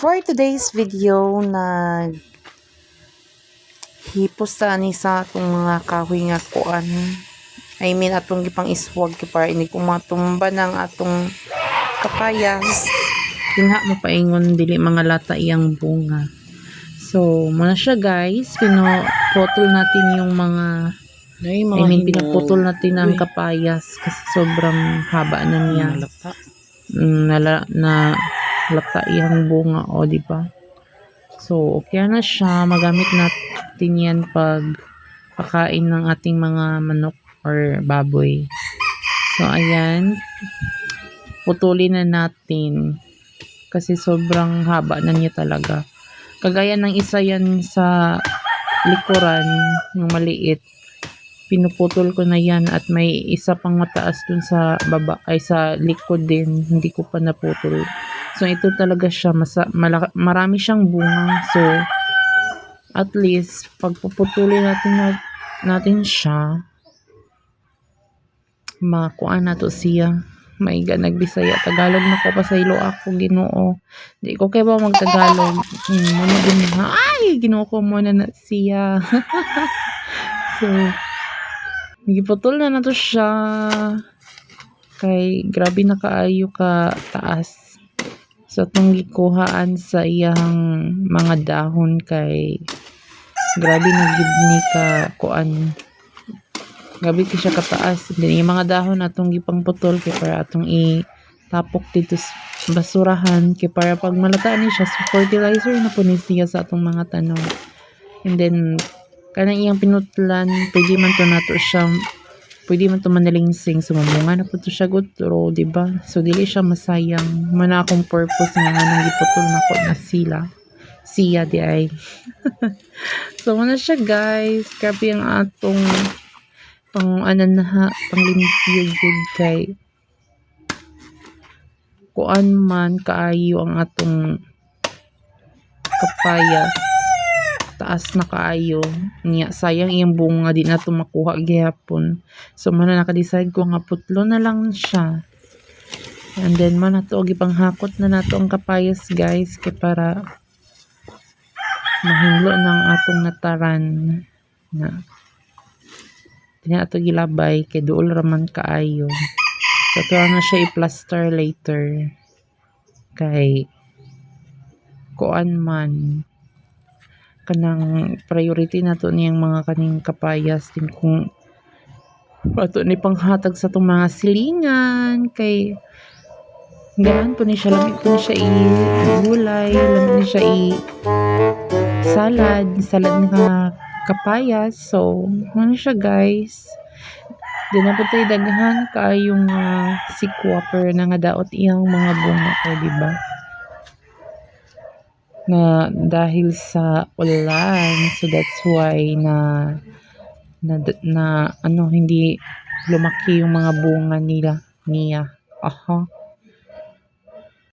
For today's video, nag hipos ta ni sa atong mga kahoy nga kuan. I mean, atong gipang iswag kay para ini kumatumba ng atong kapayas. Dinha mo paingon dili mga lata iyang bunga. So, muna siya guys, pinaputol natin yung mga Ay, I mean, pinaputol natin ang kapayas kasi sobrang haba na niya. Lata. Mm, nala, na lata iyang bunga o di ba? So okay na siya. Magamit natin yan pag pakain ng ating mga manok or baboy. So ayan. Putulin na natin kasi sobrang haba na niya talaga. Kagaya ng isa yan sa likuran yung maliit pinuputol ko na yan at may isa pang mataas dun sa baba ay sa likod din. Hindi ko pa naputol so ito talaga siya. Masa, malaki, marami siyang bunga. So at least pag puputulin natin na, natin siya makuha na to siya. Maiga nagbisaya. Tagalog na ko pa sa ilo ako ginoo. Di ko kay ba magtagalog? Hmm, muna din ha ay ginoo ko muna na siya. So Giputol na na to siya. Kay grabe na kaayo ka taas. So itong gikuhaan sa iyang mga dahon kay grabe na gid ni ka kuan. Grabe ka siya kataas. Then yung mga dahon atong gipang putol kay para atong i tapok dito sa basurahan kay para pag malata ni siya so fertilizer na po siya sa atong mga tanom. And then kanang iyang pinutlan pwede man to nato siya pwede man to manalingsing sumamunga na po to siya good pero di ba so dili siya masayang. Mana akong purpose nga nga nang giputol na ko na sila. Siya di ay. So muna siya guys. Grabe ang atong pang ano na ha pang limpyo good kay kuan man kaayo ang atong kapayas taas na kaayo niya. Sayang iyang bunga di na to makuha gihapon. So man naka-decide ko nga putlo na lang siya. And then man nato gipanghakot na nato ang kapayas guys kay para mahinglo ng atong nataran na. Di na ato gilabay kay duol raman kaayo. So to na siya i-plaster later. Kay kuan man kanang priority nato niyang mga kaning kapayas din kung ato ni panghatag sa tong mga silingan. Kay ganahan po ni siya lamig po ni siya i gulay lamig ni siya i salad salad nga kapayas. So ano siya guys? Di na tayo daghan kaayong uh, sikwa pero nga daot iyang mga bunga ko di ba na dahil sa ulan so that's why na na, na ano hindi lumaki yung mga bunga nila niya. Aha